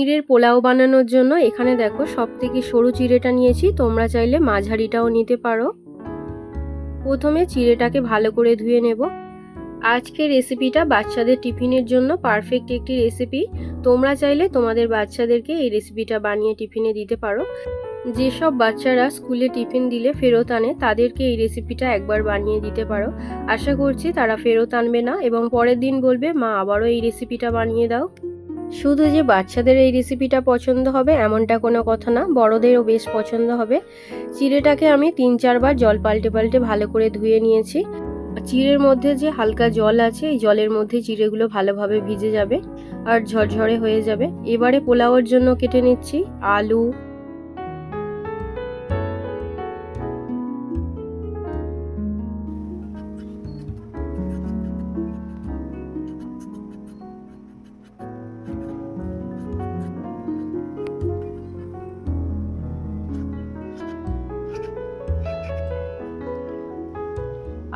চিঁড়ের পোলাও বানানোর জন্য এখানে দেখো সব থেকে সরু চিঁড়েটা নিয়েছি, তোমরা চাইলে মাঝারিটাও নিতে পারো। প্রথমে চিঁড়েটাকে ভালো করে ধুয়ে নেব। আজকের রেসিপিটা বাচ্চাদের টিফিনের জন্য পারফেক্ট একটি রেসিপি। তোমরা চাইলে তোমাদের বাচ্চাদেরকে এই রেসিপিটা বানিয়ে টিফিনে দিতে পারো। যেসব বাচ্চারা স্কুলে টিফিন দিলে ফেরত আনে, তাদেরকে এই রেসিপিটা একবার বানিয়ে দিতে পারো। আশা করছি তারা ফেরত আনবে না এবং পরের দিন বলবে, মা, আবারও এই রেসিপিটা বানিয়ে দাও। শুধু যে বাচ্চাদের এই রেসিপিটা পছন্দ হবে এমনটা কোনো কথা না, বড়দেরও বেশ পছন্দ হবে। চিড়েটাকে আমি তিন চারবার জল পাল্টে পাল্টে ভালো করে ধুয়ে নিয়েছি। চিড়ের মধ্যে যে হালকা জল আছে, এই জলের মধ্যে চিড়েগুলো ভালোভাবে ভিজে যাবে আর ঝরঝরে হয়ে যাবে। এবারে পোলাওয়ের জন্য কেটে নিচ্ছি আলু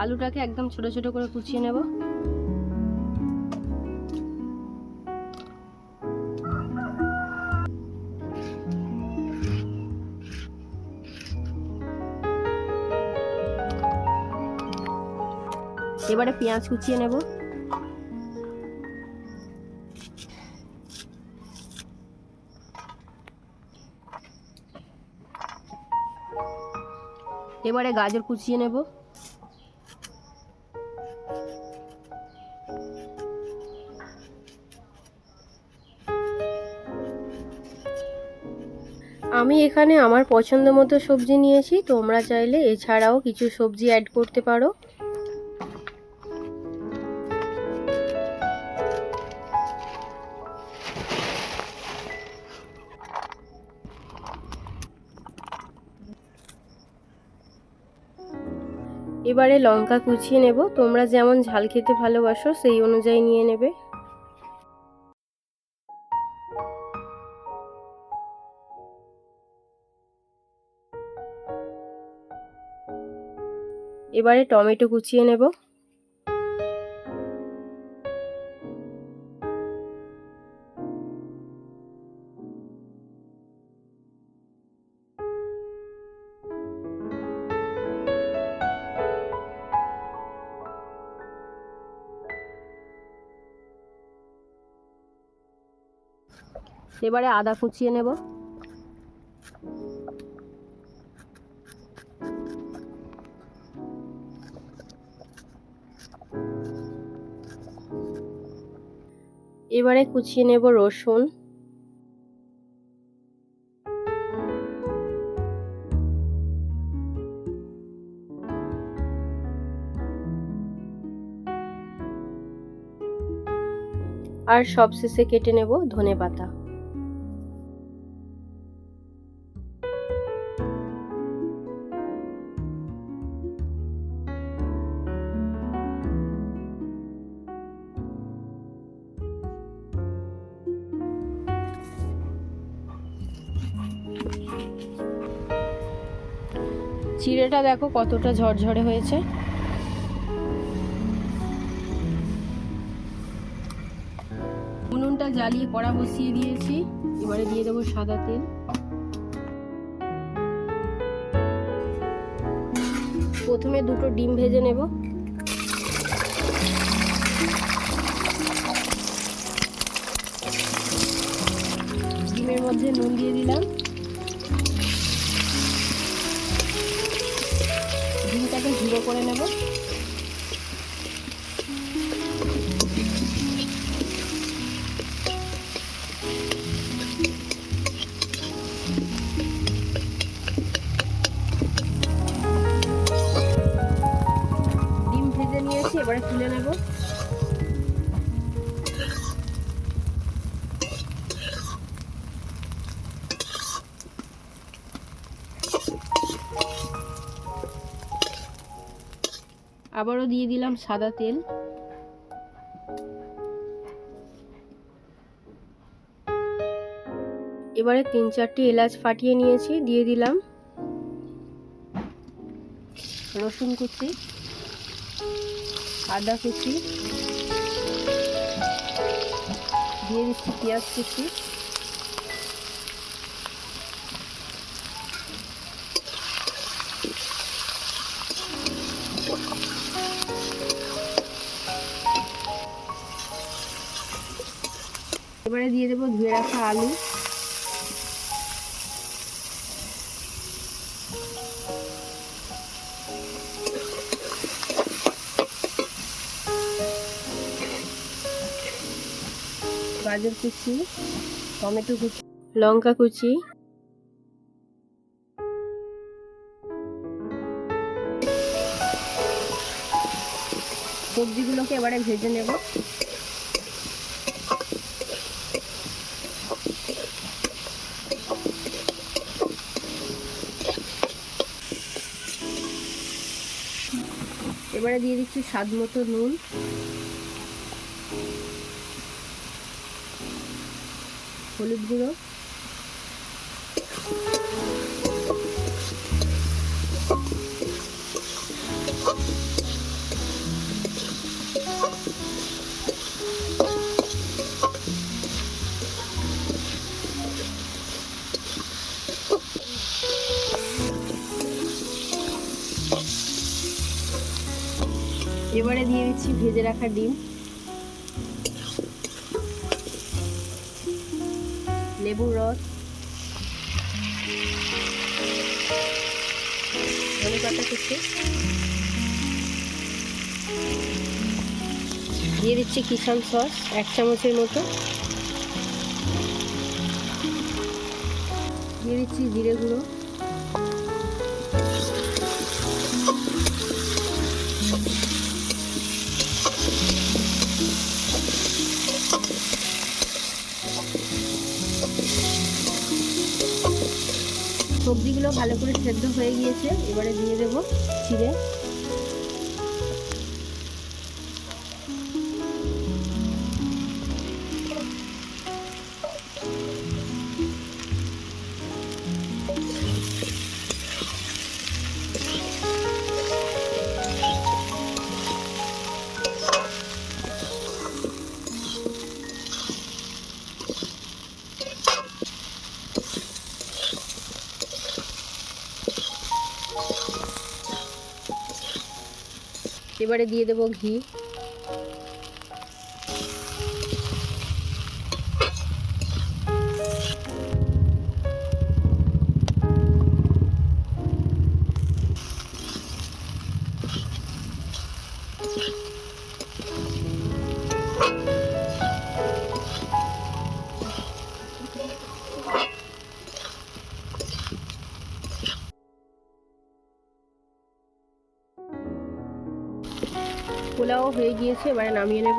আলুটাকে একদম ছোট ছোট করে কুচিয়ে নেব। এবারে পেঁয়াজ কুচিয়ে নেব। এবারে গাজর কুচিয়ে নেব। আমি এখানে আমার পছন্দ মতো সবজি নিয়েছি, তোমরা চাইলে এছাড়াও কিছু সবজি অ্যাড করতে পারো। এবারে লঙ্কা কুচিয়ে নেব, তোমরা যেমন ঝাল খেতে ভালোবাসো, সেই অনুযায়ী নিয়ে নেবে। এবারে টমেটো কুচিয়ে নেব। এবারে আদা কুচিয়ে নেব। এবারে কুচিয়ে নেব রসুন। আর সবশেষে কেটে নেব ধনে পাতা। চিড়েটা দেখো কতটা ঝরঝরে হয়েছে। উনুনটা জ্বালিয়ে কড়া বসিয়ে দিয়েছি। এবারে দিয়ে দেবো সাদা তেল। প্রথমে দুটো ডিম ভেজে নেব। ডিমের মধ্যে নুন দিয়ে দিলাম। ঝুড়ো করে নেব। আবারও দিয়ে দিলাম সাদা তেল। এবারে তিন চারটি এলাচ ফাটিয়ে নিয়েছি, দিয়ে দিলাম রসুন কুচি, আদা কুচি, দিয়ে দিচ্ছি পেঁয়াজ কুচি। এবারে দিয়ে দেবো ধুয়ে রাখা আলু। গাজর কুচি, টমেটো কুচি, লঙ্কা কুচি। সবজিগুলোকে এবারে ভেজে নেব। এবারে দিয়ে দিচ্ছি স্বাদ মতো নুন। হলুদ গুঁড়ো। দিচ্ছি ভেজে রাখা ডিম। লেবুর রস। ধনে পাতা কুচি। দিয়ে দিচ্ছি কিষান সস, এক চামচের মতো। দিয়ে দিচ্ছি জিরে গুঁড়ো। সবজিগুলো ভালো করে সেদ্ধ হয়ে গিয়েছে। এবারে দিয়ে দেবো চিড়ে। এবারে দিয়ে দেবো ঘি। পোলাও হয়ে গিয়েছে এবারে নামিয়ে নেব।